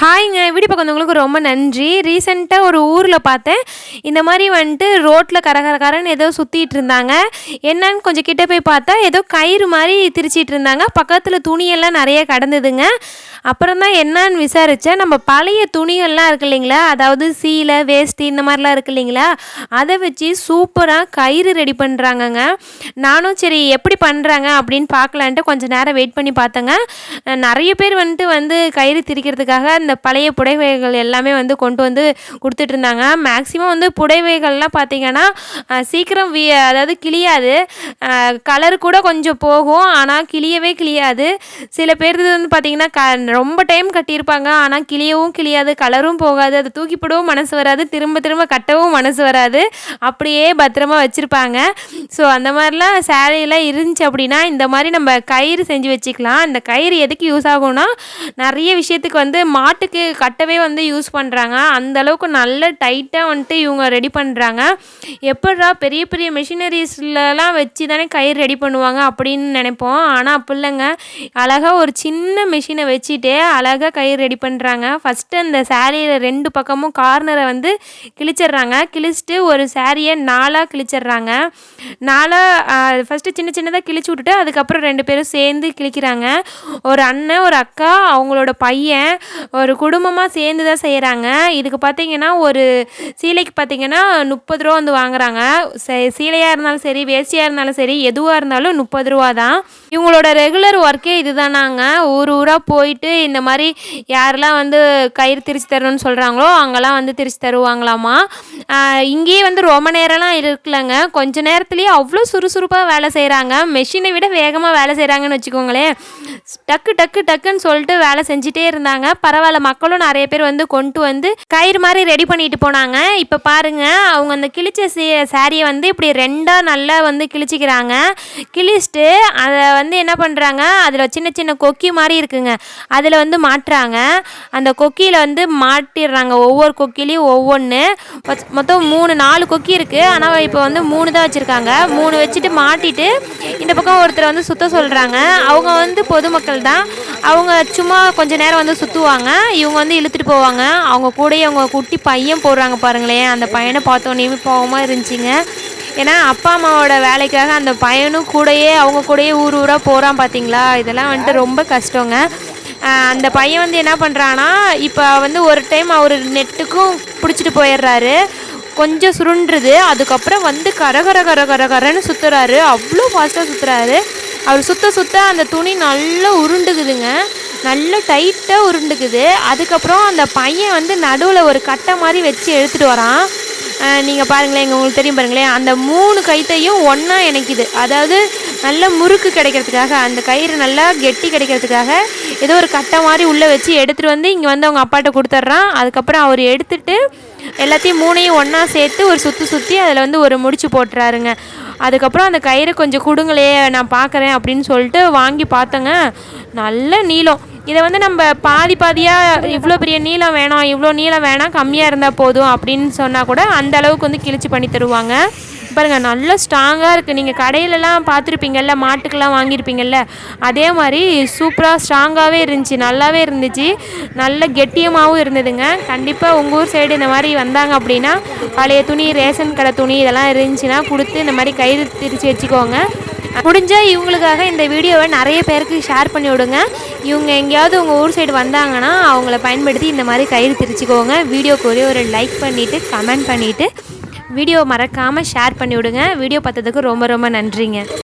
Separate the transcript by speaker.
Speaker 1: ஹாய்ங்க வீடு பார்க்க ரொம்ப நன்றி. ரீசெண்டாக ஒரு ஊரில் பார்த்தேன். இந்த மாதிரி வந்துட்டு ரோட்டில் கரகரகரன்னு ஏதோ சுற்றிட்டு இருந்தாங்க. என்னன்னு கொஞ்சம் கிட்டே போய் பார்த்தா ஏதோ கயிறு மாதிரி திரிச்சிட்டு இருந்தாங்க. பக்கத்தில் துணியெல்லாம் நிறைய கடந்ததுங்க. அப்புறம் தான் என்னன்னு விசாரித்தேன் நம்ம பழைய துணிகள்லாம் இருக்கு இல்லைங்களா? அதாவது சீலை வேஷ்டி இந்த மாதிரிலாம் இருக்கு இல்லைங்களா? அதை வச்சு சூப்பராக கயிறு ரெடி பண்ணுறாங்கங்க நானும் சரி எப்படி பண்ணுறாங்க அப்படின்னு பார்க்கலான்ட்டு கொஞ்சம் நேரம் வெயிட் பண்ணி பார்த்தேங்க. நிறைய பேர் வந்துட்டு வந்து கயிறு திரிக்கிறதுக்காக இந்த பழைய புடவைகள் எல்லாமே வந்து கொண்டு வந்து கொடுத்துட்டு இருந்தாங்க மேக்ஸிமம் வந்து புடவைகள்லாம் பார்த்திங்கன்னா சீக்கிரம் வி அதாவது கிளியாது கலர் கூட கொஞ்சம் போகும் ஆனால் கிளியவே கிளியாது சில பேர் வந்து பார்த்திங்கன்னா க ரொம்ப டைம் கட்டியிருப்பாங்க ஆனால் கிளியவும் கிளியாது கலரும் போகாது. அதை தூக்கிப்படவும் மனசு வராது திரும்ப திரும்ப கட்டவும் மனசு வராது. அப்படியே பத்திரமா வச்சுருப்பாங்க. ஸோ அந்த மாதிரிலாம் சேரீலாம் இருந்துச்சு அப்படின்னா இந்த மாதிரி நம்ம கயிறு செஞ்சு வச்சுக்கலாம். அந்த கயிறு எதுக்கு யூஸ் ஆகும்னா நிறைய விஷயத்துக்கு வந்து மாட்டு மாட்டுக்கு கட்டவே வந்து யூஸ் பண்ணுறாங்க அந்தளவுக்கு நல்ல டைட்டாக வந்துட்டு இவங்க ரெடி பண்ணுறாங்க எப்படா பெரிய பெரிய மிஷினரிஸ்லலாம் வச்சு தானே கயிறு ரெடி பண்ணுவாங்க அப்படின்னு நினைப்போம். ஆனால் அப்படி இல்லைங்க. அழகாக ஒரு சின்ன மிஷினை வச்சுட்டு அழகாக கயிறு ரெடி பண்ணுறாங்க ஃபஸ்ட்டு அந்த சேரீயில் ரெண்டு பக்கமும் கார்னரை வந்து கிழிச்சிட்றாங்க. கிழிச்சிட்டு ஒரு சேரீயை நாலாக கிழிச்சிட்றாங்க. நாலாக ஃபஸ்ட்டு சின்ன சின்னதாக கிழிச்சு விட்டுட்டு அதுக்கப்புறம் ரெண்டு பேரும் சேர்ந்து கிழிக்கிறாங்க. ஒரு அண்ணன் ஒரு அக்கா அவங்களோட பையன் ஒரு ஒரு குடும்பமாக சேர்ந்து தான் செய்கிறாங்க இதுக்கு பார்த்திங்கன்னா ஒரு சீலைக்கு பார்த்திங்கன்னா முப்பது ரூபா வந்து வாங்குறாங்க. சீலையாக இருந்தாலும் சரி வேஷ்டியாக இருந்தாலும் சரி எதுவாக இருந்தாலும் முப்பது ரூபா தான். இவங்களோட ரெகுலர் ஒர்க்கே இது தானாங்க ஊர் ஊராக போயிட்டு இந்த மாதிரி யாரெல்லாம் வந்து கயிறு திரிச்சு தரணும்னு சொல்கிறாங்களோ அங்கெல்லாம் வந்து திரிச்சு தருவாங்களாமா. இங்கேயே வந்து ரொம்ப நேரம்லாம் இருக்கலங்க. கொஞ்ச நேரத்துலேயே அவ்வளோ சுறுசுறுப்பாக வேலை செய்கிறாங்க மெஷினை விட வேகமாக வேலை செய்கிறாங்கன்னு வச்சுக்கோங்களேன். டக்கு டக்கு டக்குன்னு சொல்லிட்டு வேலை செஞ்சுட்டே இருந்தாங்க. பரவாயில்ல மக்களும் நிறைய பேர் வந்து கொண்டு வந்து கயிறு மாதிரி ரெடி பண்ணிட்டு போனாங்க. இப்போ பாருங்க அவங்க அந்த கிழிச்ச சாரியை வந்து இப்படி ரெண்டாக நல்லா வந்து கிழிச்சிக்கிறாங்க. கிழிச்சிட்டு அதை வந்து என்ன பண்ணுறாங்க அதில் சின்ன சின்ன கொக்கி மாதிரி இருக்குங்க. அதில் வந்து மாட்டுறாங்க. அந்த கொக்கியில் வந்து மாட்டிடுறாங்க ஒவ்வொரு கொக்கிலையும் ஒவ்வொன்று மொத்தம் மூணு நாலு கொக்கி இருக்குது ஆனால் இப்போ வந்து மூணு தான் வச்சுருக்காங்க. மூணு வச்சுட்டு மாட்டிட்டு இந்த பக்கம் ஒருத்தர் வந்து சுத்த சொல்கிறாங்க அவங்க வந்து பொதுமக்கள் தான். அவங்க சும்மா கொஞ்ச நேரம் வந்து சுற்றுவாங்க இவங்க வந்து இழுத்துட்டு போவாங்க. அவங்க கூடயே அவங்க குட்டி பையன் போடுறாங்க பாருங்களேன். அந்த பையனை பார்த்தோன்னே போகாமல் இருந்துச்சுங்க. ஏன்னா அப்பா அம்மாவோட வேலைக்காக அந்த பையனும் கூடயே அவங்க கூடயே ஊர் ஊராக போகிறான் பார்த்தீங்களா இதெல்லாம் வந்துட்டு ரொம்ப கஷ்டங்க. அந்த பையன் வந்து என்ன பண்ணுறான்னா இப்போ வந்து ஒரு டைம் அவர் நெட்டுக்கும் பிடிச்சிட்டு போயிடுறாரு. கொஞ்சம் சுருண்டுது அதுக்கப்புறம் வந்து கரகர கர கர கரன்னு சுற்றுறாரு அவ்வளோ ஃபாஸ்ட்டாக சுற்றுறாரு அவர் சுற்ற சுற்ற அந்த துணி நல்லா உருண்டுக்குதுங்க நல்லா டைட்டாக உருண்டுக்குது. அதுக்கப்புறம் அந்த பையன் வந்து நடுவில் ஒரு கட்டை மாதிரி வச்சு எடுத்துகிட்டு வரான். நீங்கள் பாருங்களேன் எங்கள் உங்களுக்கு தெரியும் பாருங்களேன். அந்த மூணு கைத்தையும் ஒன்றா இணைக்குது. அதாவது நல்ல முறுக்கு கிடைக்கிறதுக்காக அந்த கயிறு நல்லா கெட்டி கிடைக்கிறதுக்காக ஏதோ ஒரு கட்டை மாதிரி உள்ளே வச்சு எடுத்துகிட்டு வந்து இங்கே வந்து அவங்க அப்பாட்ட கொடுத்துட்றான். அதுக்கப்புறம் அவர் எடுத்துட்டு எல்லாத்தையும் மூணையும் ஒன்றா சேர்த்து ஒரு சுற்றி சுற்றி அதில் வந்து ஒரு முடிச்சு போட்டுறாருங்க. அதுக்கப்புறம் அந்த கயிறு கொஞ்சம் கொடுங்களே நான் பார்க்குறேன் அப்படின்னு சொல்லிட்டு வாங்கி பார்த்தேங்க. நல்ல நீளம். இதை வந்து நம்ம பாதி பாதியாக இவ்வளோ பெரிய நீளம் வேணாம் இவ்வளோ நீளம் வேணாம் கம்மியாக இருந்தால் போதும் அப்படின்னு சொன்னால் கூட அந்த அளவுக்கு வந்து கிழிச்சு பண்ணி தருவாங்க. பாருங்கள் நல்ல ஸ்ட்ராங்காக இருக்குது நீங்கள் கடையிலலாம் பார்த்துருப்பீங்கல்ல மாட்டுக்கெல்லாம் வாங்கியிருப்பீங்கல்ல அதே மாதிரி சூப்பராக ஸ்ட்ராங்காகவே இருந்துச்சு. நல்லாவே இருந்துச்சு. நல்ல கெட்டியமாகவும் இருந்ததுங்க. கண்டிப்பாக உங்கள் ஊர் சைடு இந்த மாதிரி வந்தாங்க அப்படின்னா பழைய துணி ரேஷன் கடை துணி இதெல்லாம் இருந்துச்சுன்னா கொடுத்து இந்த மாதிரி கயிறு திரிச்சு வச்சுக்கோங்க. முடிஞ்சால் இவங்களுக்காக இந்த வீடியோவை நிறைய பேருக்கு ஷேர் பண்ணி விடுங்க. இவங்க எங்கேயாவது உங்கள் ஊர் சைடு வந்தாங்கன்னா அவங்கள பயன்படுத்தி இந்த மாதிரி கயிறு திரிச்சுக்கோங்க. வீடியோக்கு ஒரே ஒரு லைக் பண்ணிவிட்டு கமெண்ட் பண்ணிவிட்டு வீடியோ மறக்காமல் ஷேர் பண்ணி விடுங்க. வீடியோ பார்த்ததுக்கு ரொம்ப ரொம்ப நன்றிங்க.